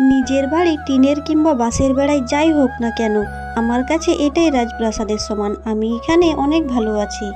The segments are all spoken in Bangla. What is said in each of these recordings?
নিজের বাড়ি টিনের কিংবা বাঁশের বেড়ায় যাই হোক না কেন, আমার কাছে এটাই রাজপ্রাসাদের সমান, আমি এখানে অনেক ভালো আছি।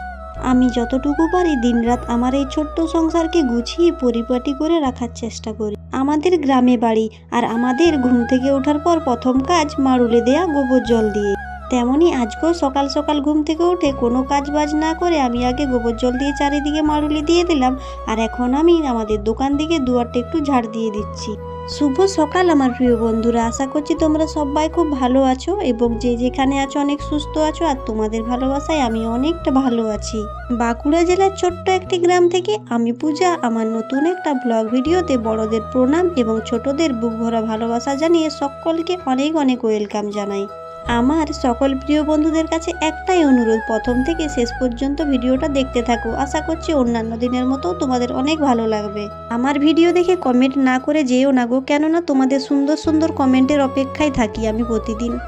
আমি যতটুকু পারি দিনরাত আমার এই ছোট্ট সংসারকে গুছিয়ে পরিপাটি করে রাখার চেষ্টা করি। আমাদের গ্রামে বাড়ি আর আমাদের ঘুম থেকে ওঠার পর প্রথম কাজ মাড়ুলে দেয়া গোবর জল দিয়ে। তেমনই আজকেও সকাল সকাল ঘুম থেকে উঠে কোনো কাজ বাজ না করে আমি আগে গোবর জল দিয়ে চারিদিকে মাড়ুলি দিয়ে দিলাম, আর এখন আমি আমাদের দোকান দিকে দুয়ারটা একটু ঝাড় দিয়ে দিচ্ছি। শুভ সকাল আমার প্রিয় বন্ধুরা। আশা করছি তোমরা সবাই খুব ভালো আছো এবং যে যেখানে আছো অনেক সুস্থ আছো আর তোমাদের ভালোবাসায় আমি অনেকটা ভালো আছি। বাঁকুড়া জেলার ছোট্ট একটি গ্রাম থেকে আমি পূজা। আমার নতুন একটা ব্লগ ভিডিওতে বড়দের প্রণাম এবং ছোটদের বুক ভরা ভালোবাসা জানিয়ে সকলকে অনেক অনেক ওয়েলকাম জানাই। আমার সকল প্রিয় বন্ধুদের কাছে একটাই অনুরোধ, প্রথম থেকে শেষ পর্যন্ত ভিডিওটা দেখতে থাকো। আশা করছি অন্যান্য দিনের মতো তোমাদের অনেক ভালো লাগবে। আমার ভিডিও দেখে কমেন্ট না করে যেও না গো, কেননা তোমাদের সুন্দর সুন্দর কমেন্টের অপেক্ষায় থাকি আমি প্রতিদিন।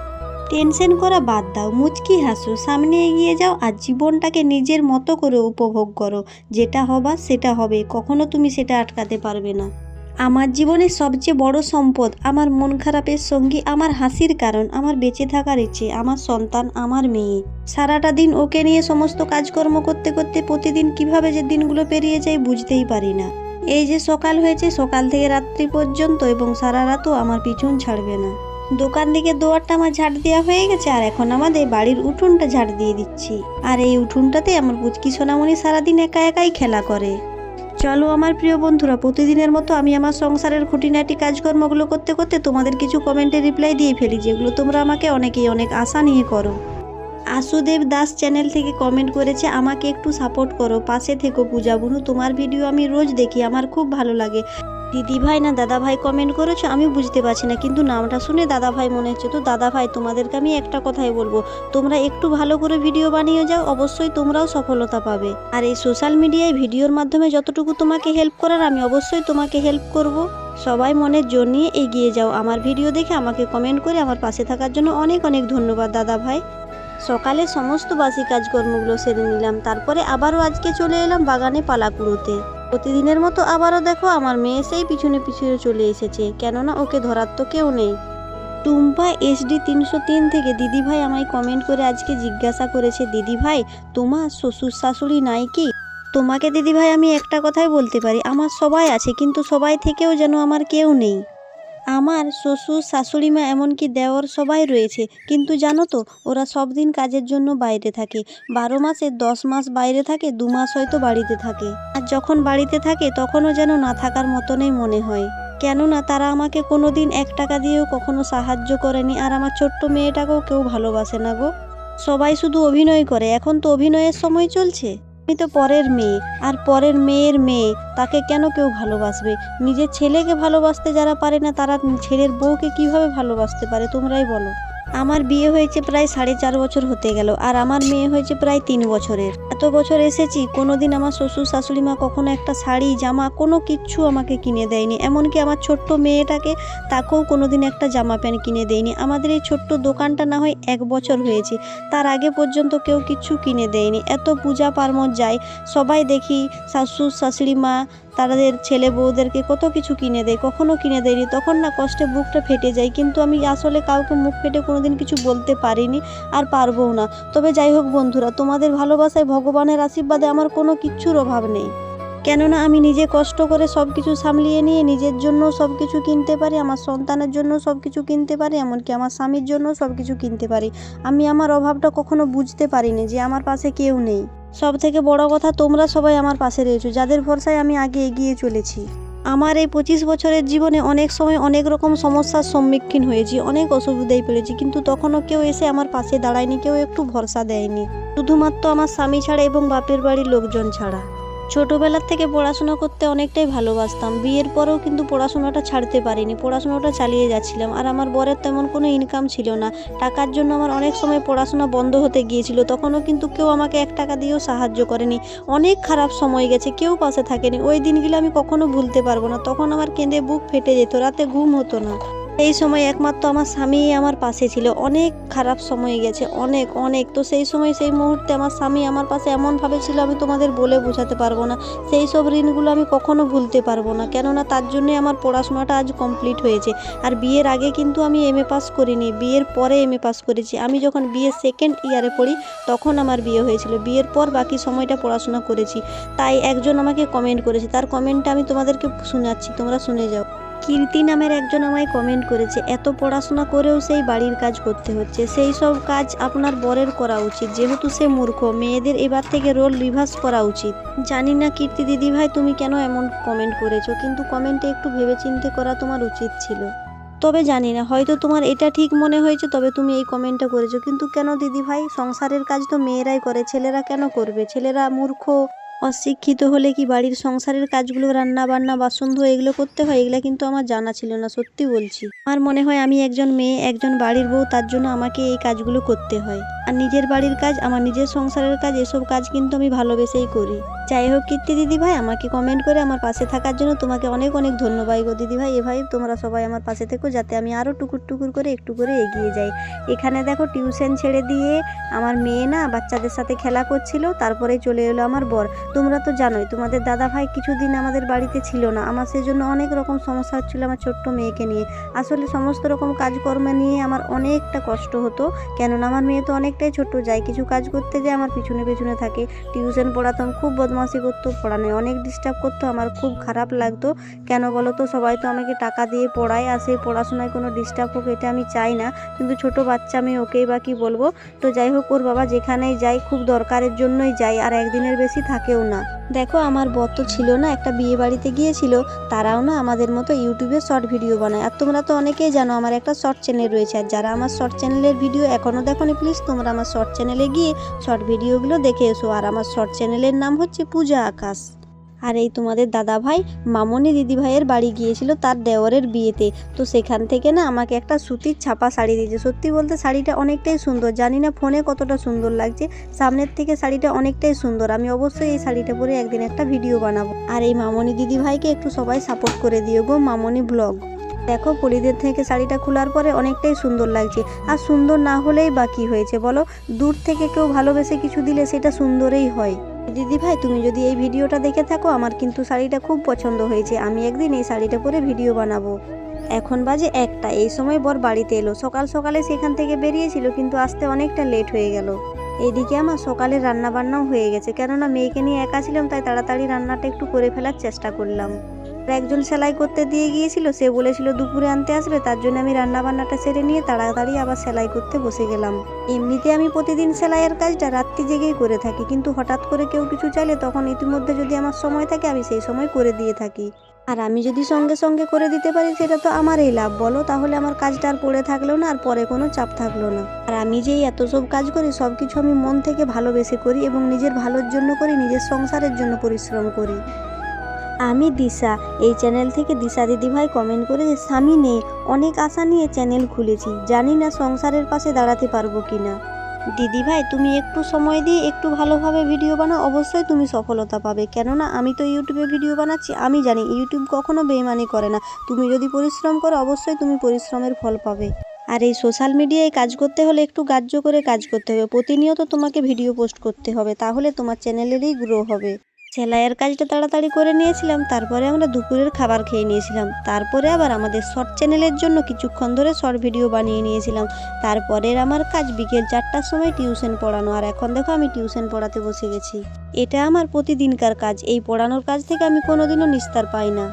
টেনশন করা বাদ দাও, মুচকি হাসো, সামনে এগিয়ে যাও আর জীবনটাকে নিজের মতো করে উপভোগ করো। যেটা হবার সেটা হবে, কখনো তুমি সেটা আটকাতে পারবে না। আমার জীবনের সবচেয়ে বড় সম্পদ আমার মন খারাপের সঙ্গী, আমার হাসির কারণ, আমার বেঁচে থাকার ইচ্ছে, আমার সন্তান, আমার মেয়ে। সারাটা দিন ওকে নিয়ে সমস্ত কাজকর্ম করতে করতে প্রতিদিন কীভাবে যে দিনগুলো পেরিয়ে যায় বুঝতেই পারি না। এই যে সকাল হয়েছে, সকাল থেকে রাত্রি পর্যন্ত এবং সারা রাতও আমার পিছন ছাড়বে না। দোকান দিকে দুয়ারটা আমার ঝাড় দেওয়া হয়ে গেছে আর এখন আমাদের বাড়ির উঠোনটা ঝাড় দিয়ে দিচ্ছি। আর এই উঠোনটাতে আমার পুচকি সোনামণি সারাদিন একা একাই খেলা করে। চলো আমার প্রিয় বন্ধুরা, প্রতিদিনের মতো আমি আমার সংসারের খুঁটিনাটি কাজকর্মগুলো করতে করতে তোমাদের কিছু কমেন্টে রিপ্লাই দিয়ে ফেলি, যেগুলো তোমরা আমাকে অনেকেই অনেক আশা নিয়ে করো। আশুদেব দাস চ্যানেল থেকে কমেন্ট করেছে, আমাকে একটু সাপোর্ট করো, পাশে থেকো পূজা বুনু, তোমার ভিডিও আমি রোজ দেখি, আমার খুব ভালো লাগে। দিদি ভাই না দাদা ভাই কমেন্ট করেছ, আমি বুঝতে পারছি না, কিন্তু নামটা শুনে দাদা ভাই মনে হচ্ছে, তো দাদা ভাই তোমাদেরকে আমি একটা কথাই বলব, তোমরা একটু ভালো করে ভিডিও বানিয়ে যাও, অবশ্যই তোমরাও সফলতা পাবে। আর এই সোশ্যাল মিডিয়ায় ভিডিওর মাধ্যমে যতটুকু তোমাকে হেল্প করার, আমি অবশ্যই তোমাকে হেল্প করব। সবাই মনের জোর নিয়ে এগিয়ে যাও, আমার ভিডিও দেখে আমাকে কমেন্ট করে আমার পাশে থাকার জন্য অনেক অনেক ধন্যবাদ দাদা ভাই সকালে সমস্ত বাসি কাজকর্মগুলো সেরে নিলাম, তারপরে আবারও আজকে চলে এলাম বাগানে পালা কুড়োতে প্রতিদিনের মতো আবারও দেখো আমার মেয়ে সেই পিছনে পিছনে চলে এসেছে, কেননা ওকে ধরার তো কেউ নেই। টুম্পা এসডি তিনশো তিন থেকে দিদিভাই আমায় কমেন্ট করে আজকে জিজ্ঞাসা করেছে, দিদিভাই, তোমার শ্বশুর শাশুড়ি নাই কি? তোমাকে দিদিভাই আমি একটা কথাই বলতে পারি, আমার সবাই আছে, কিন্তু সবাই থেকেও যেন আমার কেউ নেই। আমার শ্বশুর, শাশুড়ি মা এমনকি দেওর সবাই রয়েছে। কিন্তু জানো তো, ওরা সব দিন কাজের জন্য বাইরে থাকে। বারো মাসে দশ মাস বাইরে থাকে, দু মাস হয়তো বাড়িতে থাকে। আর যখন বাড়িতে থাকে, তখনও যেন না থাকার মতনই মনে হয়। কেননা তারা আমাকে কোনো দিন এক টাকা দিয়েও কখনো সাহায্য করেনি, আর আমার ছোট্ট মেয়েটাকেও কেউ ভালোবাসে না গো। সবাই শুধু অভিনয় করে, এখন তো অভিনয়ের সময় চলছে। আমি তো পরের মেয়ে, আর পরের মেয়ের মেয়ে, তাকে কেন কেউ ভালোবাসবে? নিজের ছেলেকে ভালোবাসতে যারা পারে না, তারা ছেলের বউকে কীভাবে ভালোবাসতে পারে? তোমরাই বলো। আমার বিয়ে হয়েছে প্রায় সাড়ে চার বছর হতে গেল, আর আমার মেয়ে হয়েছে প্রায় তিন বছরের। এত বছর এসেছি, কোনোদিন আমার শ্বশুর শাশুড়ি মা কখনো একটা শাড়ি, জামা, কোনো কিচ্ছু আমাকে কিনে দেয়নি। এমনকি আমার ছোট্ট মেয়েটাকে তাকেও কোনোদিন একটা জামা প্যান্ট কিনে দেয়নি। আমাদের এই ছোট্ট দোকানটা না হয় এক বছর হয়েছে, তার আগে পর্যন্ত কেউ কিচ্ছু কিনে দেয়নি। এত পূজা পার্বণ যায়, সবাই দেখি শাশুর শাশুড়ি মা তাদের ছেলে বউদেরকে কত কিছু কিনে দেয়, কখনো কিনে দেয়নি, তখন না কষ্টে বুকটা ফেটে যায়। কিন্তু আমি আসলে কাউকে মুখ ফেটে কোনোদিন কিছু বলতে পারিনি আর পারবও না। তবে যাই হোক বন্ধুরা, তোমাদের ভালোবাসায় ভগবানের আশীর্বাদে আমার কোনো কিচ্ছুর অভাব নেই। কেননা আমি নিজে কষ্ট করে সব কিছু সামলিয়ে নিয়ে নিজের জন্য সব কিছু কিনতে পারি, আমার সন্তানের জন্য সব কিছু কিনতে পারি, এমনকি আমার স্বামীর জন্য সব কিছু কিনতে পারি। আমি আমার অভাবটা কখনো বুঝতে পারিনি যে আমার পাশে কেউ নেই। সব থেকে বড় কথা তোমরা সবাই আমার পাশে রয়েছো, যাদের ভরসায় আমি আগে এগিয়ে চলেছি। আমার এই পঁচিশ বছরের জীবনে অনেক সময় অনেক রকম সমস্যার সম্মুখীন হয়েছি, অনেক অসুবিধায় পড়েছি, কিন্তু তখনও কেউ এসে আমার পাশে দাঁড়ায়নি, কেউ একটু ভরসা দেয়নি। শুধুমাত্র আমার স্বামী ছাড়া এবং বাপের বাড়ির লোকজন ছাড়া। ছোটোবেলার থেকে পড়াশোনা করতে অনেকটাই ভালোবাসতাম। বিয়ের পরেও কিন্তু পড়াশোনাটা ছাড়তে পারিনি, পড়াশোনাটা চালিয়ে যাচ্ছিলাম। আর আমার বরের তেমন কোনো ইনকাম ছিল না। টাকার জন্য আমার অনেক সময় পড়াশোনা বন্ধ হতে গিয়েছিল, তখনও কিন্তু কেউ আমাকে এক টাকা দিয়েও সাহায্য করেনি। অনেক খারাপ সময় গেছে, কেউ পাশে থাকেনি। ওই দিনগুলো আমি কখনো ভুলতে পারব না। তখন আমার কেঁদে বুক ফেটে যেত, রাতে ঘুম হতো না। এই সময় একমাত্র আমার স্বামী আমার পাশে ছিল। অনেক খারাপ সময় গেছে, অনেক অনেক। তো সেই সময় সেই মুহূর্তে আমার স্বামী আমার পাশে এমনভাবে ছিল, আমি তোমাদের বলে বোঝাতে পারব না। সেই সব ঋণগুলো আমি কখনো ভুলতে পারব না, কেননা তার জন্যই আমার পড়াশোনাটা আজ কমপ্লিট হয়েছে। আর বিয়ের আগে কিন্তু আমি এম এ পাস করিনি, বিয়ের পরে এম এ পাস করেছি। আমি যখন বিয়ের সেকেন্ড ইয়ারে পড়ি, তখন আমার বিয়ে হয়েছিল। বিয়ের পর বাকি সময়টা পড়াশোনা করেছি। তাই একজন আমাকে কমেন্ট করেছে। তার কমেন্টটা আমি তোমাদেরকে শোনাচ্ছি, তোমরা শুনে যাও। কীর্তি নামের একজন আমায় কমেন্ট করেছে, এত পড়াশোনা করেও সেই বাড়ির কাজ করতে হচ্ছে, সেই সব কাজ আপনার বরের করা উচিত, যেহেতু সে মূর্খ, মেয়েদের এবার থেকে রোল রিভার্স করা উচিত। জানি না কীর্তি দিদি ভাই তুমি কেন এমন কমেন্ট করেছ, কিন্তু কমেন্টে একটু ভেবেচিন্তে করা তোমার উচিত ছিল। তবে জানি না, হয়তো তোমার এটা ঠিক মনে হয়েছে, তবে তুমি এই কমেন্টটা করেছ, কিন্তু কেন দিদি ভাই সংসারের কাজ তো মেয়েরাই করে, ছেলেরা কেন করবে? ছেলেরা মূর্খ অশিক্ষিত হলে কি বাড়ির সংসারের কাজগুলো রান্না বান্না বাসন ধোয়া, এগুলো করতে হয়? এগুলো কিন্তু আমার জানা ছিল না, সত্যি বলছি। আমার মনে হয় আমি একজন মেয়ে, একজন বাড়ির বউ, তার জন্য আমাকে এই কাজগুলো করতে হয়। আর নিজের বাড়ির কাজ, আমার নিজের সংসারের কাজ, এসব কাজ কিন্তু আমি ভালোবেসেই করি। যাই হোক কীর্তি দিদি ভাই, আমাকে কমেন্ট করে আমার পাশে থাকার জন্য তোমাকে অনেক অনেক ধন্যবাদ গো দিদি ভাই। এভাবে তোমরা সবাই আমার পাশে থেকো যাতে আমি আরও টুকুর টুকুর করে একটু করে এগিয়ে যাই। এখানে দেখো টিউশন ছেড়ে দিয়ে আমার মেয়ে না বাচ্চাদের সাথে খেলা করছিল, তারপরে চলে এলো আমার বর। তোমরা তো জানোই, তোমাদের দাদা ভাই কিছুদিন আমাদের বাড়িতে ছিল না। আমার সেজন্য অনেক রকম সমস্যা হচ্ছিল আমার ছোট্ট মেয়েকে নিয়ে। আসলে সমস্ত রকম কাজকর্ম নিয়ে আমার অনেকটা কষ্ট হতো, কেননা আমার মেয়ে তো অনেকটাই ছোট যাই কিছু কাজ করতে যাই আমার পিছনে পিছনে থাকে। টিউশন পড়াতাম, খুব বদমাশি করতো পড়ানোয় অনেক ডিস্টার্ব করতো, আমার খুব খারাপ লাগতো। কেন বলো তো, সবাই তো আমাকে টাকা দিয়ে পড়ায়, আর সেই পড়াশোনায় কোনো ডিস্টার্ব হোক, এটা আমি চাই না। কিন্তু ছোট বাচ্চা, আমি ওকেই বা কী বলব? তো যাই হোক, ওর বাবা যেখানেই যাই খুব দরকারের জন্যই যাই আর একদিনের বেশি থাকেও না। দেখো, আমার বর তো ছিল না, একটা বিয়ে বাড়িতে গিয়েছিল, তারাও না আমাদের মতো ইউটিউবে শর্ট ভিডিও বানায়। আর তোমরা তো অনেকেই জানো, আমার একটা শর্ট চ্যানেল রয়েছে, আর যারা আমার শর্ট চ্যানেলের ভিডিও এখনও দেখো না প্লিজ তোমরা আমার শর্ট চ্যানেলে গিয়ে শর্ট ভিডিওগুলো দেখে এসো। আর আমার শর্ট চ্যানেলের নাম হচ্ছে পূজা আকাশ। আর এই তোমাদের দাদা ভাই মামনি দিদি ভাইয়ের বাড়ি গিয়েছিল তার দেওরের বিয়েতে। তো সেখান থেকে না আমাকে একটা সুতির ছাপা শাড়ি দিয়েছে। সত্যি বলতে শাড়িটা অনেকটাই সুন্দর। জানি না ফোনে কতটা সুন্দর লাগছে। সামনের থেকে শাড়িটা অনেকটাই সুন্দর। আমি অবশ্যই এই শাড়িটা পরে একদিন একটা ভিডিও বানাবো। আর এই মামনি দিদি ভাইকে একটু সবাই সাপোর্ট করে দিও গো মামনি ব্লগ দেখো পরিদের থেকে শাড়িটা খোলার পরে অনেকটাই সুন্দর লাগছে। আর সুন্দর না হলেই বা কী হয়েছে বলো? দূর থেকে কেউ ভালোবেসে কিছু দিলে সেটা সুন্দরই হয়। দিদি ভাই, তুমি যদি এই ভিডিওটা দেখে থাকো, আমার কিন্তু শাড়িটা খুব পছন্দ হয়েছে। আমি একদিন এই শাড়িটা পরে ভিডিও বানাবো। এখন বাজে একটা, এই সময় বর বাড়িতে এলো। সকাল সকালে সেখান থেকে বেরিয়েছিল, কিন্তু আসতে অনেকটা লেট হয়ে গেল। এদিকে আমার সকালে রান্না বান্নাও হয়ে গেছে। কেননা মেয়েকে নিয়ে একা ছিলাম, তাই তাড়াতাড়ি রান্নাটা একটু করে ফেলার চেষ্টা করলাম। আর একজন সেলাই করতে দিয়ে গিয়েছিল, সে বলেছিল দুপুরে আনতে আসবে, তার জন্য আমি রান্না বান্নাটা সেরে নিয়ে তাড়াতাড়ি আবার সেলাই করতে বসে গেলাম। এমনিতে আমি প্রতিদিন সেলাইয়ের কাজটা রাত্রি জেগেই করে থাকি, কিন্তু হঠাৎ করে কেউ কিছু চাইলে তখন ইতিমধ্যে যদি আমার সময় থাকে, আমি সেই সময় করে দিয়ে থাকি। আর আমি যদি সঙ্গে সঙ্গে করে দিতে পারি, সেটা তো আমারই লাভ, বলো? তাহলে আমার কাজটা আর পড়ে থাকল না, আর পরে কোনো চাপ থাকল না। আর আমি যেই এত সব কাজ করি সব কিছু আমি মন থেকে ভালোবেসে করি এবং নিজের ভালোর জন্য করি, নিজের সংসারের জন্য পরিশ্রম করি। আমি দিশা। এই চ্যানেল থেকে দিশা দিদিভাই কমেন্ট করে যে, স্বামী নেই। অনেক আশা নিয়ে চ্যানেল খুলেছি। জানি না সংসারের পাশে দাঁড়াতে পারব কি না দিদি ভাই তুমি একটু সময় দিয়ে একটু ভালোভাবে ভিডিও বানাও। অবশ্যই তুমি সফলতা পাবে। কেননা, আমি তো ইউটিউবে ভিডিও বানাচ্ছি। আমি জানি ইউটিউব কখনো বেইমানি করে না। তুমি যদি পরিশ্রম করো, অবশ্যই তুমি পরিশ্রমের ফল পাবে। আর এই সোশ্যাল মিডিয়ায় কাজ করতে হলে একটু গ্রাহ্য করে কাজ করতে হবে। প্রতিনিয়ত তোমাকে ভিডিও পোস্ট করতে হবে। তাহলে তোমার চ্যানেলেরই গ্রো হবে। সেলাইয়ের কাজটা তাড়াতাড়ি করে নিয়েছিলাম, তারপরে আমরা দুপুরের খাবার খেয়ে নিয়েছিলাম। তারপরে আবার আমাদের শর্ট চ্যানেলের জন্য কিছুক্ষণ ধরে শর্ট ভিডিও বানিয়ে নিয়েছিলাম। তারপরের আমার কাজ বিকেল চারটার সময় টিউশন পড়ানো, আর এখন দেখো আমি টিউশন পড়াতে বসে গেছি। এটা আমার প্রতিদিনকার কাজ, এই পড়ানোর কাজ থেকে আমি কোনোদিনও নিস্তার পাই না।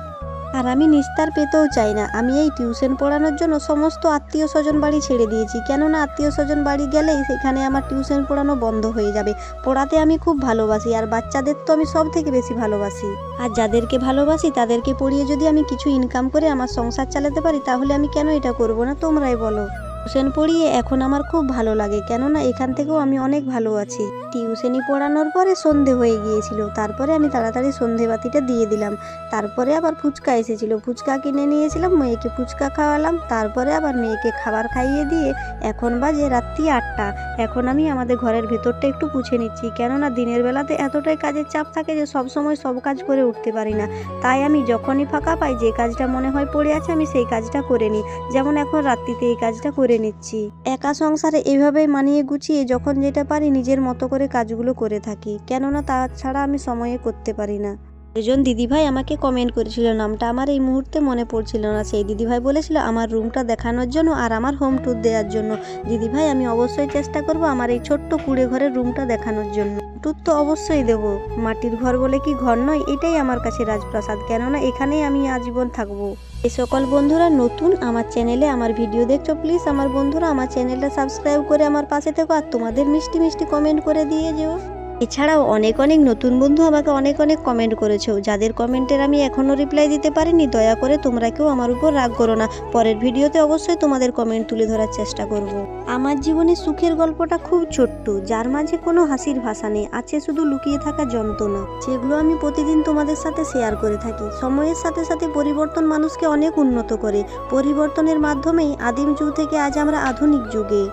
আর আমি নিস্তার পেতেও চাই না। আমি এই টিউশন পড়ানোর জন্য সমস্ত আত্মীয় স্বজন বাড়ি ছেড়ে দিয়েছি। কেননা আত্মীয় স্বজন বাড়ি গেলেই সেখানে আমার টিউশন পড়ানো বন্ধ হয়ে যাবে। পড়াতে আমি খুব ভালোবাসি আর বাচ্চাদের তো আমি সব থেকে বেশি ভালোবাসি। আর যাদেরকে ভালোবাসি তাদেরকে পড়িয়ে যদি আমি কিছু ইনকাম করে আমার সংসার চালাতে পারি, তাহলে আমি কেন এটা করব না? তোমরাই বলো। টিউশন পড়িয়ে এখন আমার খুব ভালো লাগে। কেননা এখান থেকেও আমি অনেক ভালো আছি। টিউশনি পড়ানোর পরে সন্ধে হয়ে গিয়েছিল। তারপরে আমি তাড়াতাড়ি সন্ধে বাতিটা দিয়ে দিলাম। তারপরে আবার ফুচকা এসেছিল। ফুচকা কিনে নিয়েছিলাম, মেয়েকে ফুচকা খাওয়ালাম। তারপরে আবার মেয়েকে খাবার খাইয়ে দিয়ে এখন বাজে রাত্রি আটটা। এখন আমি আমাদের ঘরের ভেতরটা একটু পুছে নিচ্ছি। কেননা দিনের বেলাতে এতটাই কাজের চাপ থাকে যে সব সময় সব কাজ করে উঠতে পারি না। তাই আমি যখনই ফাঁকা পাই, যে কাজটা মনে হয় পড়ে আছে, আমি সেই কাজটা করে নিই। যেমন এখন রাত্রিতে এই কাজটা করে নিচ্ছি। একা সংসারে এভাবে মানিয়ে গুছিয়ে যখন যেটা পারি নিজের মতো করে কাজগুলো করে থাকি। কেননা তাছাড়া আমি সময়ে করতে পারি না। একজন দিদিভাই আমাকে কমেন্ট করেছিল, নামটা আমার এই মুহূর্তে মনে পড়ছিল না। সেই দিদিভাই বলেছিল, আমার রুমটা দেখানোর জন্য আর আমার হোম ট্যুর দেওয়ার জন্য। দিদিভাই, আমি অবশ্যই চেষ্টা করব আমার এই ছোট্ট কুড়ে ঘরের রুমটা দেখানোর জন্য। ট্যুর তো অবশ্যই দেব। মাটির ঘর বলে কি ঘর নয়? এটাই আমার কাছে রাজপ্রাসাদ। কেননা এখানেই আমি আজীবন থাকব। এই সকল বন্ধুরা নতুন আমার চ্যানেলে আমার ভিডিও দেখছ প্লিজ আমার বন্ধুরা আমার চ্যানেলটা সাবস্ক্রাইব করে আমার পাশে থেকো আর তোমাদের মিষ্টি মিষ্টি কমেন্ট করে দিয়ে যেও। এছাড়াও অনেক অনেক নতুন বন্ধু আমাকে অনেক অনেক কমেন্ট করেছ। যাদের কমেন্টের আমি এখনও রিপ্লাই দিতে পারিনি, দয়া করে তোমরা কেউ আমার উপর রাগ করো না। পরের ভিডিওতে অবশ্যই তোমাদের কমেন্ট তুলে ধরার চেষ্টা করব। আমার জীবনে সুখের গল্পটা খুব ছোট্ট, যার মাঝে কোনো হাসির ভাষা নেই, আছে শুধু লুকিয়ে থাকা যন্ত্রণা। যেগুলো আমি প্রতিদিন তোমাদের সাথে শেয়ার করে থাকি। সময়ের সাথে সাথে পরিবর্তন মানুষকে অনেক উন্নত করে। পরিবর্তনের মাধ্যমেই আদিম যুগ থেকে আজ আমরা আধুনিক যুগে।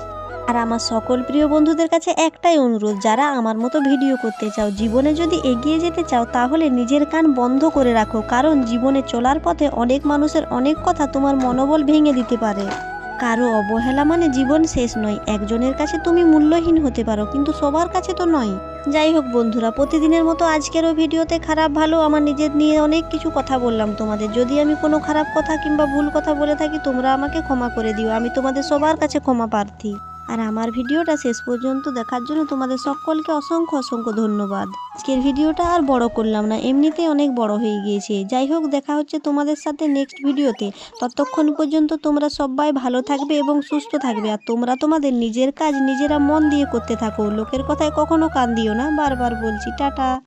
আর আমার সকল প্রিয় বন্ধুদের কাছে একটাই অনুরোধ, যারা আমার মতো ভিডিও করতে চাও, জীবনে যদি এগিয়ে যেতে চাও, তাহলে নিজের কান বন্ধ করে রাখো, কারণ জীবনে চলার পথে অনেক মানুষের অনেক কথা তোমার মনোবল ভেঙে দিতে পারে। কারও অবহেলা মানে জীবন শেষ নয়। একজনের কাছে তুমি মূল্যহীন হতে পারো, কিন্তু সবার কাছে তো নয়। যাই হোক বন্ধুরা, প্রতিদিনের মতো আজকেরও ভিডিওতে খারাপ, ভালো, আমার নিজের নিয়ে অনেক কিছু কথা বললাম তোমাদের। যদি আমি কোনো খারাপ কথা কিংবা ভুল কথা বলে থাকি, তোমরা আমাকে ক্ষমা করে দিও। আমি তোমাদের সবার কাছে ক্ষমা প্রার্থী। আর আমার ভিডিওটা শেষ পর্যন্ত দেখার জন্য তোমাদের সকলকে অসংখ্য অসংখ্য ধন্যবাদ। আজকের ভিডিওটা আর বড় করলাম না, এমনিতেই অনেক বড় হয়ে গিয়েছে। যাই হোক, দেখা হচ্ছে তোমাদের সাথে নেক্সট ভিডিওতে। ততক্ষণ পর্যন্ত তোমরা সবাই ভালো থাকবে এবং সুস্থ থাকবে, আর তোমরা তোমাদের নিজের কাজ নিজেরা মন দিয়ে করতে থাকো। লোকের কথায় কখনো কান দিও না। বারবার বলছি, টাটা।